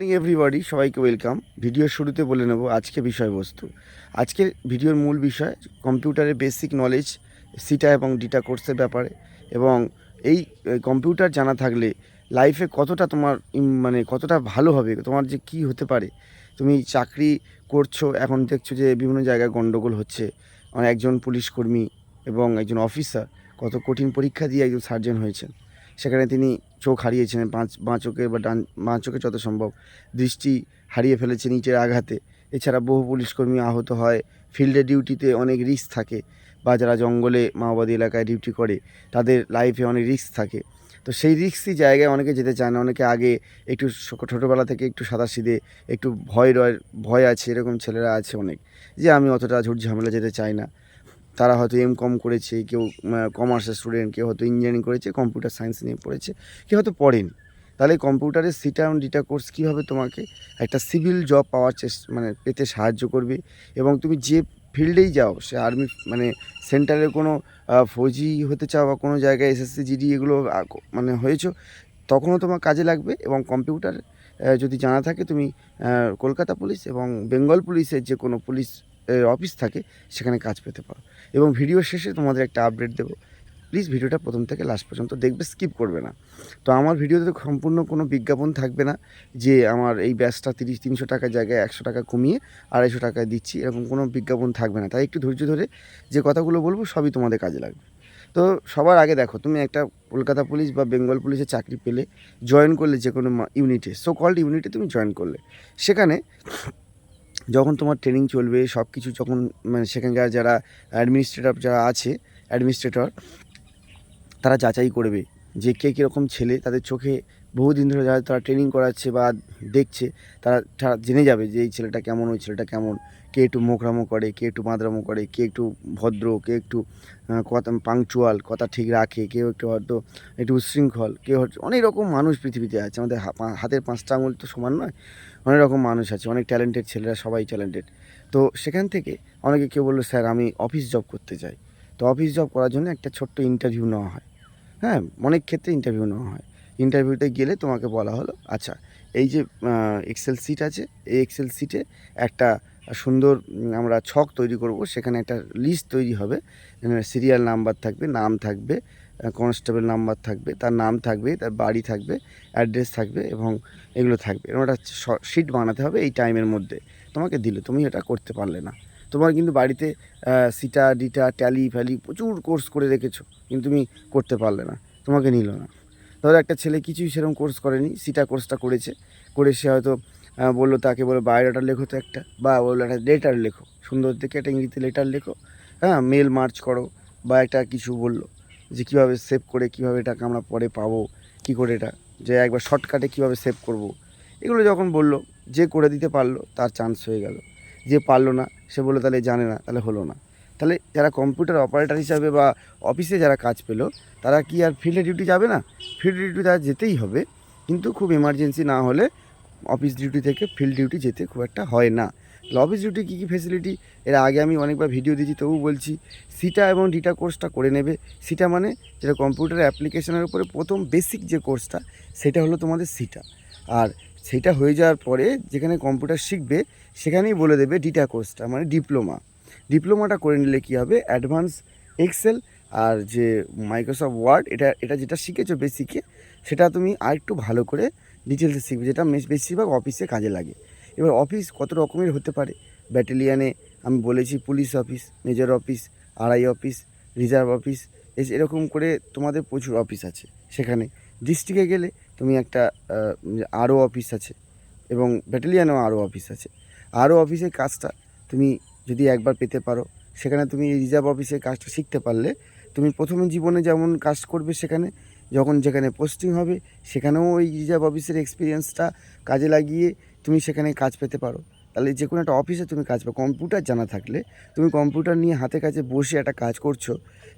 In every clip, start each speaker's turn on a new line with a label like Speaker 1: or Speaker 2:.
Speaker 1: Morning everybody সবাইকে welcome ভিডিওর শুরুতে বলে নেব আজকে বিষয়বস্তু। আজকের ভিডিওর মূল বিষয় কম্পিউটারের বেসিক নলেজ সিটা এবং ডিটা কোর্সের ব্যাপারে। এবং এই কম্পিউটার জানা থাকলে লাইফে কতটা তোমার মানে কতটা ভালো হবে, তোমার যে কি হতে পারে। তুমি চাকরি করছ, এখন দেখছ যে বিভিন্ন জায়গায় গণ্ডগোল হচ্ছে। আমার একজন পুলিশ কর্মী এবং একজন অফিসার কত কঠিন পরীক্ষা দিয়ে একজন সার্জন হয়েছেন। সেখানে তিনি চোখ হারিয়েছেন পাঁচ, বাঁ চোখে বা ডান, বাঁ চোখে যত সম্ভব। দৃষ্টি হারিয়ে ফেলেছে নিচের আঘাতে। এছাড়া বহু পুলিশকর্মী আহত হয়। ফিল্ডে ডিউটিতে অনেক রিস্ক থাকে। বা যারা জঙ্গলে মাওবাদী এলাকায় ডিউটি করে। তাদের লাইফে অনেক রিস্ক থাকে। তো সেই রিস্কি জায়গায় অনেকে যেতে চায় না। অনেকে আগে একটু ছোটোবেলা থেকে একটু সাদা সিধে একটু ভয় রয়, ভয় আছে। এরকম ছেলেরা আছে অনেক। যে আমি অতটা ঝুট ঝামেলা যেতে চাই না। তারা হয়তো এম কম করেছে, কেউ কমার্সের স্টুডেন্ট কেউ হয়তো ইঞ্জিনিয়ারিং করেছে কম্পিউটার সায়েন্স নিয়ে পড়েছে, কেউ হয়তো পড়েনি। তাহলে কম্পিউটারের সিটা অ্যান্ড ডিটা কোর্স কীভাবে তোমাকে একটা সিভিল জব পাওয়ার চেষ্টা মানে পেতে সাহায্য করবে? এবং তুমি যে ফিল্ডেই যাও, সে আর্মি মানে সেন্টারের কোনো ফৌজি হতে চাও বা কোনো জায়গায় এসএসসি জিডি এগুলো মানে হয়েছো, তখনও তোমার কাজে লাগবে এবং কম্পিউটার যদি জানা থাকে তুমি কলকাতা পুলিশ এবং বেঙ্গল পুলিশের যে কোনো পুলিশ অফিস থাকে, সেখানে কাজ পেতে পারো। এবং ভিডিও শেষে তোমাদের একটা আপডেট দেবো। প্লিজ ভিডিওটা প্রথম থেকে লাস্ট পর্যন্ত দেখবে স্কিপ করবে না। তো আমার ভিডিওতে সম্পূর্ণ কোনো বিজ্ঞাপন থাকবে না, যে আমার এই ব্যাচটা তিরিশ, তিনশো টাকার জায়গায় একশো টাকা কমিয়ে আড়াইশো টাকায় দিচ্ছি, এরকম কোনো বিজ্ঞাপন থাকবে না। তাই একটু ধৈর্য ধরে যে কথাগুলো বলব, সবই তোমাদের কাজে লাগবে। তো সবার আগে দেখো, তুমি একটা কলকাতা পুলিশ বা বেঙ্গল পুলিশে চাকরি পেলে জয়েন করলে যে কোনো ইউনিটে সো কল্ড ইউনিটে তুমি জয়েন করলে। সেখানে যখন তোমার ট্রেনিং চলবে সব কিছু যখন মানে সেখানকার যারা অ্যাডমিনিস্ট্রেটর যারা আছে অ্যাডমিনিস্ট্রেটর তারা যাচাই করবে যে কে কীরকম ছেলে, তাদের চোখে বহুদিন ধরে যারা তারা ট্রেনিং করাচ্ছে বা দেখছে, তারা জেনে যাবে যে এই ছেলেটা কেমন, ওই ছেলেটা কেমন। কে একটু মোকরামো করে, কে একটু মাদরামো করে, কে একটু ভদ্র, কে একটু কথা পাংচুয়াল কথা ঠিক রাখে, কেউ একটু হয়তো একটু উচ্ছৃঙ্খল কেউ হচ্ছে, অনেক রকম মানুষ পৃথিবীতে আছে। আমাদের হাতের পাঁচটা আঙুল তো সমান নয়, অনেক রকম মানুষ আছে, অনেক ট্যালেন্টেড ছেলেরা সবাই ট্যালেন্টেড তো সেখান থেকে অনেকে কেউ বলল, স্যার, আমি অফিস জব করতে চাই। তো অফিস জব করার জন্য একটা ছোট্ট ইন্টারভিউ নেওয়া হয়। হ্যাঁ অনেক ক্ষেত্রে ইন্টারভিউ নেওয়া হয়। ইন্টারভিউতে গেলে তোমাকে বলা হলো। আচ্ছা এই যে এক্সেল সিট আছে, এই এক্সেল সিটে একটা সুন্দর আমরা ছক তৈরি করব। সেখানে একটা লিস্ট তৈরি হবে। সিরিয়াল নাম্বার থাকবে, নাম থাকবে কনস্টেবল নাম্বার থাকবে, তার নাম থাকবে, তার বাড়ি থাকবে অ্যাড্রেস থাকবে এবং এগুলো থাকবে। এরকম একটা শিট বানাতে হবে এই টাইমের মধ্যে। তোমাকে দিল, তুমি এটা করতে পারলে না। তোমার কিন্তু বাড়িতে সিটা ডিটা ট্যালি ফ্যালি প্রচুর কোর্স করে রেখেছো, কিন্তু তুমি করতে পারলে না, তোমাকে নিল না। ধরো একটা ছেলে কিছুই সেরকম কোর্স করেনি সিটা কোর্সটা করেছে, করে সে হয়তো বলল তাকে বলো বায়োডাটা লেখো তো একটা, বা বলল একটা লেটার লেখো, সুন্দর দেখে একটা ইংরেজিতে লেটার লেখো হ্যাঁ মেল মার্চ করো, বা একটা কিছু বলল, যে কীভাবে সেভ করে, কীভাবে এটাকে আমরা পরে পাবো, কী করে এটা, যে একবার শর্টকাটে কীভাবে সেভ করব। এগুলো যখন বলল, যে করে দিতে পারল, তার চান্স হয়ে গেল, যে পারল না, সে বলল তাহলে জানে না, তাহলে হলো না তাহলে যারা কম্পিউটার অপারেটর হিসাবে বা অফিসে যারা কাজ পেল, তারা কি আর ফিল্ডে ডিউটি যাবে না? ফিল্ড ডিউটি তারা যেতেই হবে। কিন্তু খুব এমার্জেন্সি না হলে অফিস ডিউটি থেকে ফিল্ড ডিউটি যেতে খুব একটা হয় না। তাহলে অফিস ডিউটি কী কী ফেসিলিটি এর আগে আমি অনেকবার ভিডিও দিয়েছি তবু বলছি সিটা এবং ডিটা কোর্সটা করে নেবে। সিটা মানে যেটা কম্পিউটার অ্যাপ্লিকেশনের উপরে প্রথম বেসিক যে কোর্সটা সেটা হলো তোমাদের সিটা আর সেটা হয়ে যাওয়ার পরে যেখানে কম্পিউটার শিখবে, সেখানেই বলে দেবে ডিটা কোর্সটা মানে ডিপ্লোমা ডিপ্লোমাটা করে নিলে কী হবে? অ্যাডভান্স এক্সেল আর যে মাইক্রোসফট ওয়ার্ড এটা এটা যেটা শিখেছো বেসিকে সেটা তুমি আরেকটু ভালো করে ডিটেলসে শিখবে, যেটা বেশিরভাগ অফিসে কাজে লাগে। এবার অফিস কত রকমের হতে পারে? ব্যাটালিয়ানে আমি বলেছি পুলিশ অফিস মেজর অফিস আড়াই অফিস রিজার্ভ অফিস এরকম করে তোমাদের প্রচুর অফিস আছে সেখানে। ডিস্ট্রিক্টে গেলে তুমি একটা আরও অফিস আছে এবং ব্যাটালিয়ানেও আরও অফিস আছে। আরও অফিসের কাজটা তুমি যদি একবার পেতে পারো। সেখানে তুমি রিজার্ভ অফিসের কাজটা শিখতে পারলে, তুমি প্রথমে জীবনে যেমন কাজ করবে সেখানে, যখন যেখানে পোস্টিং হবে, সেখানেও ওই রিজার্ভ অফিসের এক্সপিরিয়েন্সটা কাজে লাগিয়ে তুমি সেখানে কাজ পেতে পারো। তাহলে যে কোনো একটা অফিসে তুমি কাজ পাও কম্পিউটার জানা থাকলে তুমি কম্পিউটার নিয়ে হাতে কাছে বসে একটা কাজ করছ,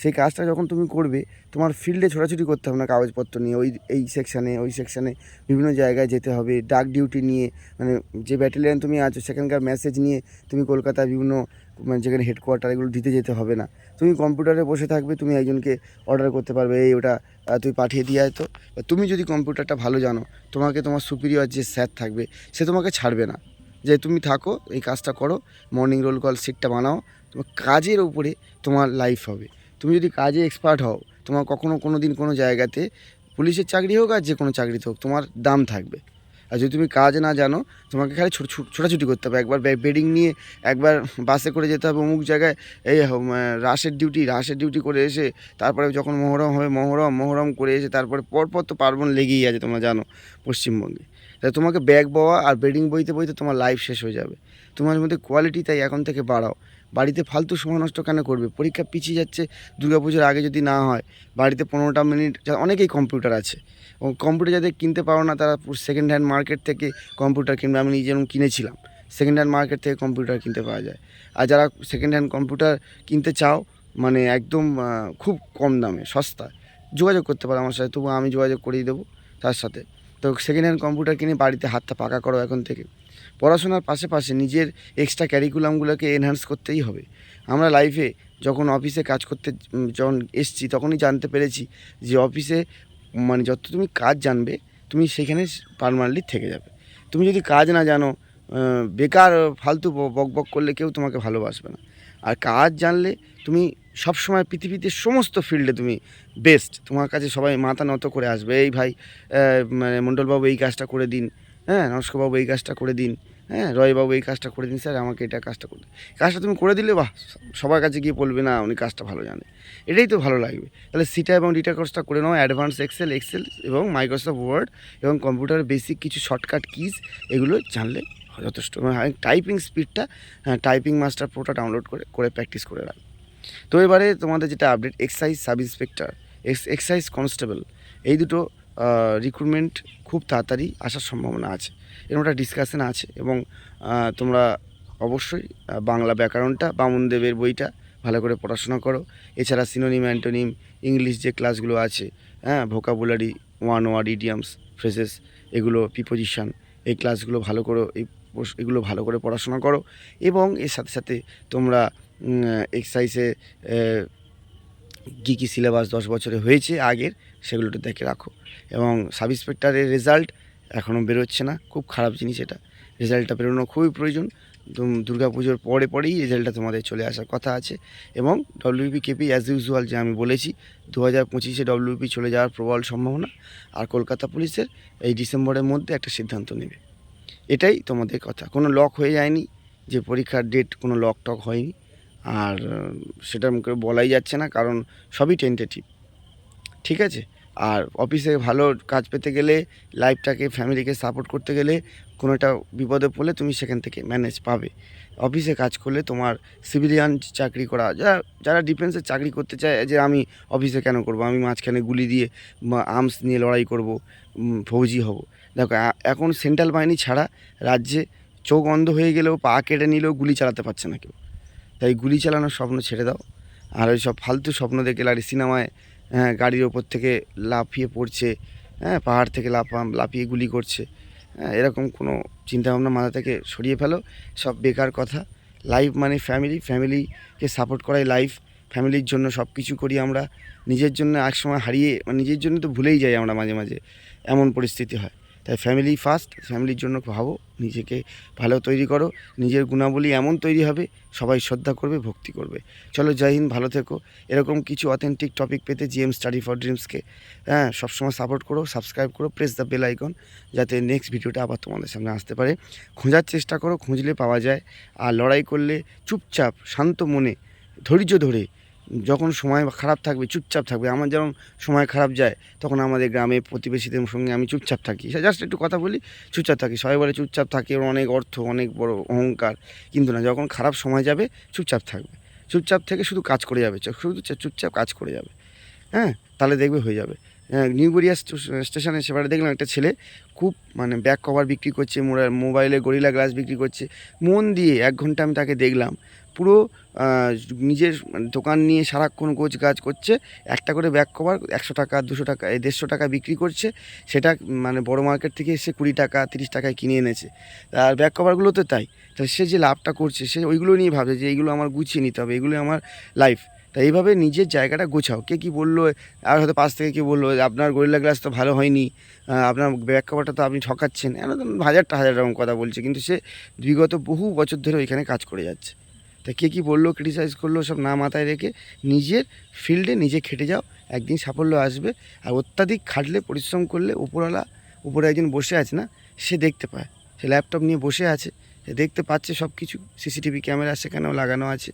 Speaker 1: সেই কাজটা যখন তুমি করবে, তোমার ফিল্ডে ছোটাছুটি করতে হবে না কাগজপত্র নিয়ে, ওই, এই সেকশানে ওই সেকশানে বিভিন্ন জায়গায় যেতে হবে ডাক ডিউটি নিয়ে মানে যে ব্যাটালিয়ান তুমি আছো, সেখানকার মেসেজ নিয়ে তুমি কলকাতায় বিভিন্ন মানে যেখানে হেডকোয়ার্টার এগুলো দিতে যেতে হবে না। তুমি কম্পিউটারে বসে থাকবে, তুমি একজনকে অর্ডার করতে পারবে, এই ওটা তুই পাঠিয়ে দিয়ে তো। তুমি যদি কম্পিউটারটা ভালো জানো, তোমাকে তোমার সুপিরিয়র যে স্যার থাকবে, সে তোমাকে ছাড়বে না। যে তুমি থাকো, এই কাজটা করো মর্নিং রোল কল সিটটা বানাও, তোমার কাজের উপরে তোমার লাইফ হবে। তুমি যদি কাজে এক্সপার্ট হও, তোমার কখনো কোনো দিন কোনো জায়গাতে পুলিশের চাকরি হোক আর যে কোনো চাকরিতে হোক, তোমার দাম থাকবে। আর যদি তুমি কাজ না জানো, তোমাকে খালি ছোট ছোট- ছোটাছুটি করতে হবে। একবার বেডিং নিয়ে একবার বাসে করে যেতে হবে অমুক জায়গায়, এই রাসের ডিউটি রাসের ডিউটি করে এসে তারপরে যখন মহরম হবে, মহরম মহরম করে এসে তারপরে পরপর তো পার্বণ লেগেই আছে, তোমরা জানো, পশ্চিমবঙ্গে। তাই তোমাকে ব্যাগ বওয়া আর বেডিং বইতে বইতে তোমার লাইফ শেষ হয়ে যাবে। তোমার মধ্যে কোয়ালিটি তাই এখন থেকে বাড়াও। বাড়িতে ফালতু সময় নষ্ট কেন করবে? পরীক্ষা পিছিয়ে যাচ্ছে, দুর্গাপুজোর আগে যদি না হয়, বাড়িতে পনেরোটা মিনিট অনেকেই কম্পিউটার আছে। ও কম্পিউটার যাদের কিনতে পারো না, তারা সেকেন্ড হ্যান্ড মার্কেট থেকে কম্পিউটার কিনবে। আমি নিজে যেরকম কিনেছিলাম সেকেন্ড হ্যান্ড মার্কেট থেকে কম্পিউটার কিনতে পাওয়া যায়। আর যারা সেকেন্ড হ্যান্ড কম্পিউটার কিনতে চাও মানে একদম খুব কম দামে সস্তা যোগাযোগ করতে পারো আমার সাথে। তবু আমি যোগাযোগ করিয়ে দেবো তার সাথে। তো সেকেন্ড হ্যান্ড কম্পিউটার কিনে বাড়িতে হাতটা পাকা করো এখন থেকে। পড়াশোনার পাশাপাশি নিজের এক্সট্রা ক্যারিকুলামগুলোকে এনহ্যান্স করতেই হবে। আমরা লাইফে যখন অফিসে কাজ করতে যখন এসছি তখনই জানতে পেরেছি যে অফিসে মানে যত তুমি কাজ জানবে, তুমি সেখানে পারমানেন্টলি থেকে যাবে। তুমি যদি কাজ না জানো বেকার, ফালতু বক বক করলে কেউ তোমাকে ভালোবাসবে না। আর কাজ জানলে তুমি সবসময় পৃথিবীতে সমস্ত ফিল্ডে তুমি বেস্ট তোমার কাছে সবাই মাথা নত করে আসবে, এই ভাই মানে মণ্ডলবাবু এই কাজটা করে দিন হ্যাঁ নস্করবাবু এই কাজটা করে দিন হ্যাঁ রয়বাবু এই কাজটা করে দিন, স্যার, আমাকে এটা কাজটা করে দিন। কাজটা তুমি করে দিলে, বাহ, সবার কাছে গিয়ে বলবে, না, উনি কাজটা ভালো জানে। এটাই তো ভালো লাগবে। তাহলে সিটা এবং ডিটা কোর্সটা করে নাও অ্যাডভান্স এক্সেল এক্সেল এবং মাইক্রোসফট ওয়ার্ড এবং কম্পিউটারের বেসিক কিছু শর্টকাট কিজ এগুলো জানলে যথেষ্ট। টাইপিং স্পিডটা টাইপিং মাস্টার প্রোটা ডাউনলোড করে করে প্র্যাকটিস করে রাখ তো এবারে তোমাদের যেটা update excise sub inspector excise constable এই দুটো রিক্রুটমেন্ট খুব তাড়াতাড়ি আসার সম্ভাবনা আছে। এরকম একটা ডিসকাশন আছে এবং তোমরা অবশ্যই বাংলা ব্যাকরণটা, বামুনদেবের বইটা ভালো করে পড়াশোনা করো। এছাড়া সিনোনিম অ্যান্টোনিম ইংলিশ যে ক্লাসগুলো আছে হ্যাঁ vocabulary one word idioms phrases এগুলো প্রিপোজিশন এই ক্লাসগুলো ভালো করে, এই এগুলো ভালো করে পড়াশোনা করো। এবং এর সাথে সাথে তোমরা এক্সাইজে কী কী সিলেবাস দশ বছরে হয়েছে আগের, সেগুলোটা দেখে রাখো। এবং সাব ইন্সপেক্টরের রেজাল্ট এখনও বেরোচ্ছে না, খুব খারাপ জিনিস এটা। রেজাল্টটা বেরোনো খুবই প্রয়োজন। দুর্গা পুজোর পরে পরেই রেজাল্টটা তোমাদের চলে আসার কথা আছে। এবং ডব্লিউপি কেপি অ্যাজ ইউজুয়াল যে আমি বলেছি দু হাজার পঁচিশে ডব্লিউপি চলে যাওয়ার প্রবল সম্ভাবনা। আর কলকাতা পুলিশের এই ডিসেম্বরের মধ্যে একটা সিদ্ধান্ত নেবে। এটাই তোমাদের কথা। কোনো লক হয়ে যায়নি, যে পরীক্ষার ডেট কোনো লক টক হয়নি। আর সেটা মুখে বলাই যাচ্ছে না, কারণ সবই টেন্টেটিভ ঠিক আছে? আর অফিসে ভালো কাজ পেতে গেলে লাইফটাকে ফ্যামিলিকে সাপোর্ট করতে গেলে, কোনো একটা বিপদে পড়লে তুমি সেখান থেকে ম্যানেজ পাবে। অফিসে কাজ করলে তোমার সিভিলিয়ান চাকরি করা, যারা যারা ডিফেন্সে চাকরি করতে চায়, যে আমি অফিসে কেন করব? আমি মাঝখানে গুলি দিয়ে আর্মস নিয়ে লড়াই করব ফৌজি হব। দেখো এখন সেন্ট্রাল বাহিনী ছাড়া রাজ্যে চোখ অন্ধ হয়ে গেলেও পা কেটে নিলেও গুলি চালাতে পারছে না কেউ। তাই গুলি চালানোর স্বপ্ন ছেড়ে দাও। আর ওই সব ফালতু স্বপ্ন দেখে লারি সিনেমায় হ্যাঁ গাড়ির ওপর থেকে লাফিয়ে পড়ছে হ্যাঁ পাহাড় থেকে লাফা, লাফিয়ে গুলি করছে হ্যাঁ এরকম কোনো চিন্তাভাবনা মাথা থেকে সরিয়ে ফেলো। সব বেকার কথা। লাইফ মানে ফ্যামিলি ফ্যামিলিকে সাপোর্ট করাই লাইফ ফ্যামিলির জন্য সব কিছু করি আমরা। নিজের জন্য এক সময় হারিয়ে মানে নিজের জন্য তো ভুলেই যাই আমরা মাঝে মাঝে। এমন পরিস্থিতি হয়। তাই ফ্যামিলি ফার্স্ট ফ্যামিলির জন্য ভাবো, নিজেকে ভালো তৈরি করো, নিজের গুণাবলী এমন তৈরি হবে, সবাই শ্রদ্ধা করবে, ভক্তি করবে। চলো জয় হিন্দ, ভালো থেকো। এরকম কিছু অথেন্টিক টপিক পেতে জিএম স্টাডি ফর ড্রিমসকে হ্যাঁ সবসময় সাপোর্ট করো সাবস্ক্রাইব করো প্রেস দ্য বেল আইকন যাতে নেক্সট ভিডিওটা আবার তোমাদের সামনে আসতে পারে। খোঁজার চেষ্টা করো, খুঁজলে পাওয়া যায়। আর লড়াই করলে চুপচাপ, শান্ত মনে, ধৈর্য ধরে যখন সময় খারাপ থাকবে, চুপচাপ থাকবে, আমার যেমন সময় খারাপ যায়, তখন আমাদের গ্রামে প্রতিবেশীদের সঙ্গে আমি চুপচাপ থাকি। জাস্ট একটু কথা বলি, চুপচাপ থাকি। সবাই বলে চুপচাপ থাকে, ওর অনেক অর্থ, অনেক বড় অহংকার। কিন্তু না, যখন খারাপ সময় যাবে, চুপচাপ থাকবে। চুপচাপ থেকে শুধু কাজ করে যাবে, শুধু চুপচাপ কাজ করে যাবে। হ্যাঁ? তাহলে দেখবে হয়ে যাবে। নিউ গড়িয়া স্টে- স্টেশনে সেবারে দেখলাম একটা ছেলে খুব মানে ব্যাক কভার বিক্রি করছে মোবাইলে গরিলা গ্লাস বিক্রি করছে। মন দিয়ে এক ঘণ্টা আমি তাকে দেখলাম। পুরো নিজের দোকান নিয়ে সারাক্ষণ গোছ গাছ করছে, একটা করে ব্যাক কভার একশো টাকা, দুশো টাকা দেড়শো টাকা বিক্রি করছে। সেটা মানে বড় মার্কেট থেকে এসে কুড়ি টাকা, তিরিশ টাকায় কিনে এনেছে। আর ব্যাক কভারগুলো তো তাই। তো সে যে লাভটা করছে, সে ওইগুলো নিয়ে ভাবছে যে এইগুলো আমার গুছিয়ে নিতে হবে এগুলো আমার লাইফ তা এইভাবে নিজের জায়গাটা গোছাও। কে কী বলল আর হয়তো পাশ থেকে কী বলল, আপনার গরিলা গ্লাস তো ভালো হয়নি আপনার ব্যাক কভারটা তো আপনি ঠকাচ্ছেন। এরকম হাজারটা হাজার রকম কথা বলছে, কিন্তু সে বিগত বহু বছর ধরে ওইখানে কাজ করে যাচ্ছে। তা কে কী বলল ক্রিটিসাইজ করল, সব না মাথায় রেখে নিজের ফিল্ডে নিজে খেটে যাও, একদিন সাফল্য আসবে। আর অত্যাধিক খাটলে, পরিশ্রম করলে, উপরওয়ালা উপরে একজন বসে আছে না, সে দেখতে পায়। সে ল্যাপটপ নিয়ে বসে আছে দেখতে পাচ্ছে সব কিছু। সিসিটিভি ক্যামেরা সেখানেও লাগানো আছে।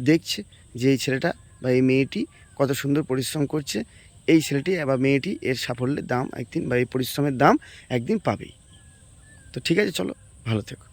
Speaker 1: দেখছে যে এই ছেলেটা বা এই মেয়েটি কত সুন্দর পরিশ্রম করছে। এই ছেলেটি বা মেয়েটি এর সাফল্যের দাম একদিন বা এই পরিশ্রমের দাম একদিন পাবেই। তো ঠিক আছে, চলো, ভালো থেকো।